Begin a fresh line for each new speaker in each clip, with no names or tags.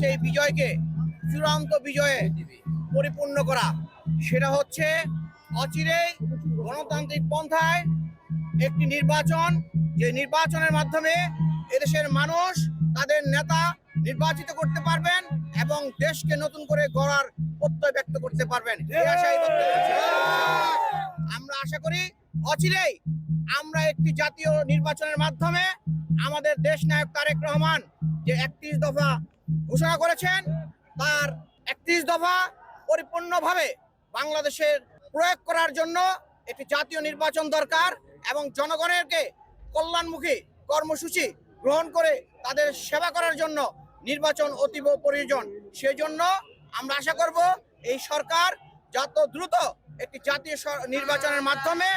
হচ্ছে এই বিজয়কে চূড়ান্ত বিজয়ে পরিপূর্ণ করা সেটা হচ্ছে অচিরেই গণতান্ত্রিক পন্থায় একটি নির্বাচন, যে নির্বাচনের মাধ্যমে এদেশের মানুষ, তাদের নেতা নির্বাচিত করতে পারবেন এবং দেশকে নতুন করে গড়ার প্রত্যয় ব্যক্ত করতে পারবেন। আমরা আশা করি অচিরেই আমরা একটি জাতীয় নির্বাচনের মাধ্যমে আমাদের দেশ নায়ক তারেক রহমান যে একত্রিশ দফা ঘোষণা করেছেন তার একত্রিশ দফা পরিপূর্ণভাবে বাংলাদেশের প্রয়োগ করার জন্য একটি জাতীয় নির্বাচন দরকার এবং জনগণেরকে কল্যাণমুখী কর্মসূচি গ্রহণ করে তাদের সেবা করার জন্য নির্বাচন অতীব প্রয়োজন। সেই জন্য আমরা আশা করব এই সরকার যত দ্রুত একটি জাতীয় নির্বাচনের মাধ্যমে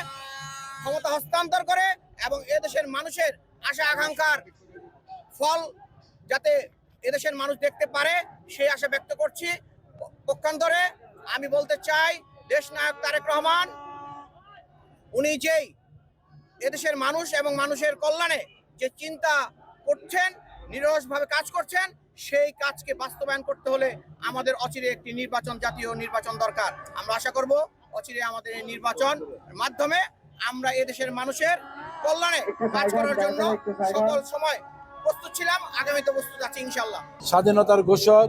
ক্ষমতা হস্তান্তর করে এবং এদেশের মানুষের আশা আকাঙ্ক্ষার ফল যাতে এদেশের মানুষ দেখতে পারে, সেই আশা ব্যক্ত করছি। পক্ষান্তরে আমি বলতে চাই, দেশ নায়ক তারেক রহমান, উনি যেই এদেশের মানুষ এবং মানুষের কল্যাণে যে চিন্তা করছেন নিরসভাবে কাজ করছেন, সেই কাজকে বাস্তবায়ন করতে হলে আমাদের অচিরে একটি নির্বাচন, জাতীয় নির্বাচন দরকার। আমরা আশা করব অচিরে আমাদের এই নির্বাচন মাধ্যমে আমরা এদেশের মানুষের কল্যাণে কাজ করার জন্য সকল সময়
স্বাধীনতার ঘোষক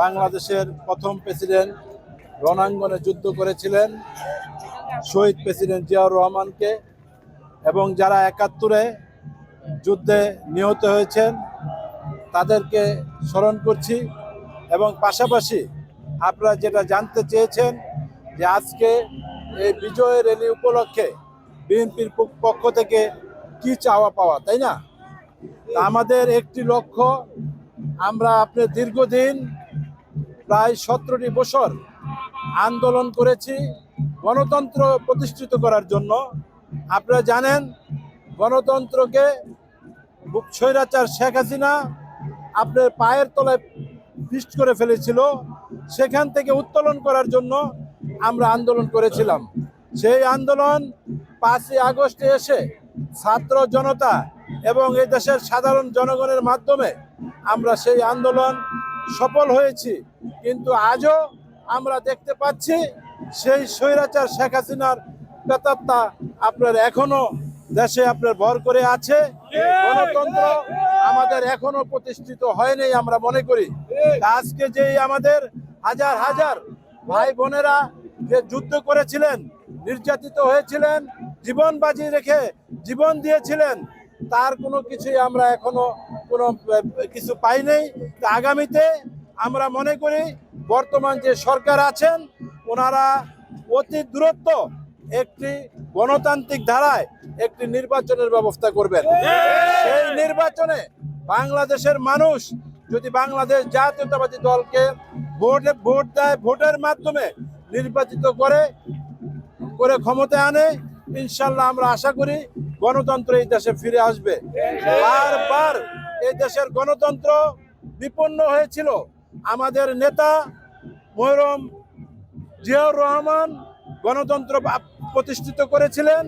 বাংলাদেশের প্রথম প্রেসিডেন্ট রণাঙ্গনে যুদ্ধ করেছিলেন, শহীদ প্রেসিডেন্ট জিয়াউর রহমানকে, এবং যারা একাত্তরে যুদ্ধে নিহত হয়েছেন, তাদেরকে স্মরণ করছি এবং পাশাপাশি আপনারা যেটা জানতে চেয়েছেন যে আজকে এই বিজয় র্যালি উপলক্ষে বিএনপির পক্ষ থেকে কি চাওয়া পাওয়া, তাই না? আমাদের একটি লক্ষ্য, আমরা আপনি দীর্ঘদিন প্রায় সতেরোটি বছর আন্দোলন করেছি গণতন্ত্র প্রতিষ্ঠিত করার জন্য। আপনারা জানেন, গণতন্ত্রকে স্বৈরাচার শেখ হাসিনা আপনার পায়ের তলায় ফিস্ট করে ফেলেছিল। সেখান থেকে উত্তোলন করার জন্য আমরা আন্দোলন করেছিলাম। সেই আন্দোলন পাঁচই আগস্টে এসে ছাত্র জনতা এবং এই দেশের সাধারণ জনগণের মাধ্যমে আমরা সেই আন্দোলন সফল হয়েছি। কিন্তু আজও আমরা দেখতে পাচ্ছি সেই স্বৈরাচার শেখ হাসিনার প্রেতাত্মা আপনার এখনও দেশে আপনার ভর করে আছে। গণতন্ত্র আমাদের এখনও প্রতিষ্ঠিত হয়নি আমরা মনে করি। আজকে যে আমাদের হাজার হাজার ভাই বোনেরা যে যুদ্ধ করেছিলেন, নির্যাতিত হয়েছিলেন, জীবন বাজি রেখে জীবন দিয়েছিলেন তার কোনো কিছুই আমরা এখনও কোনো কিছু পাই নাই। আগামীতে আমরা মনে করি বর্তমান যে সরকার আছেন, ওনারা অতি দূরত্ব একটি গণতান্ত্রিক ধারায় একটি নির্বাচনের ব্যবস্থা করবেন। সেই নির্বাচনে বাংলাদেশের মানুষ যদি বাংলাদেশ জাতীয়তাবাদী দলকে ভোট ভোট দেয়, ভোটের মাধ্যমে নির্বাচিত করে করে ক্ষমতায় আনে, ইনশাল্লাহ আমরা আশা করি গণতন্ত্র এই দেশে ফিরে আসবে। বারবার এই দেশের গণতন্ত্র বিপন্ন হয়েছিল। আমাদের নেতা মহরম জিয়াউর রহমান গণতন্ত্র প্রতিষ্ঠিত করেছিলেন।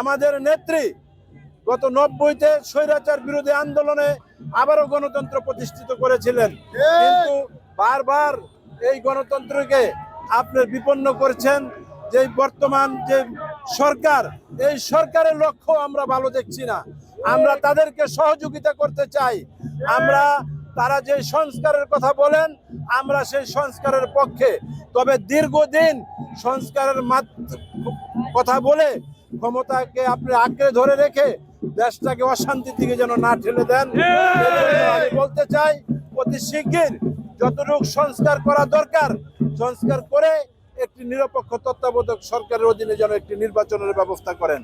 আমাদের নেত্রী গত নব্বইতে স্বৈরাচার বিরোধী আন্দোলনে আবারও গণতন্ত্র প্রতিষ্ঠিত করেছিলেন। কিন্তু বারবার এই গণতন্ত্রকে আপনার বিপন্ন করছেন। যে বর্তমান যে সরকার এই সরকারের লক্ষ্য আমরা ভালো দেখছি না। আমরা তাদেরকে সহযোগিতা করতে চাই। আমরা তারা যে সংস্কারের কথা বলেন আমরা সেই সংস্কারের পক্ষে। তবে দীর্ঘদিন সংস্কারের মাত- কথা বলে ক্ষমতাকে আপনি আঁকড়ে ধরে রেখে দেশটাকে অশান্তির দিকে যেন না ঠেলে দেন আমি বলতে চাই অতি শিগগির যতটুকু সংস্কার করা দরকার সংস্কার করে একটি নিরপেক্ষ তত্ত্বাবধায়ক সরকারের অধীনে যেন একটি নির্বাচনের ব্যবস্থা করেন।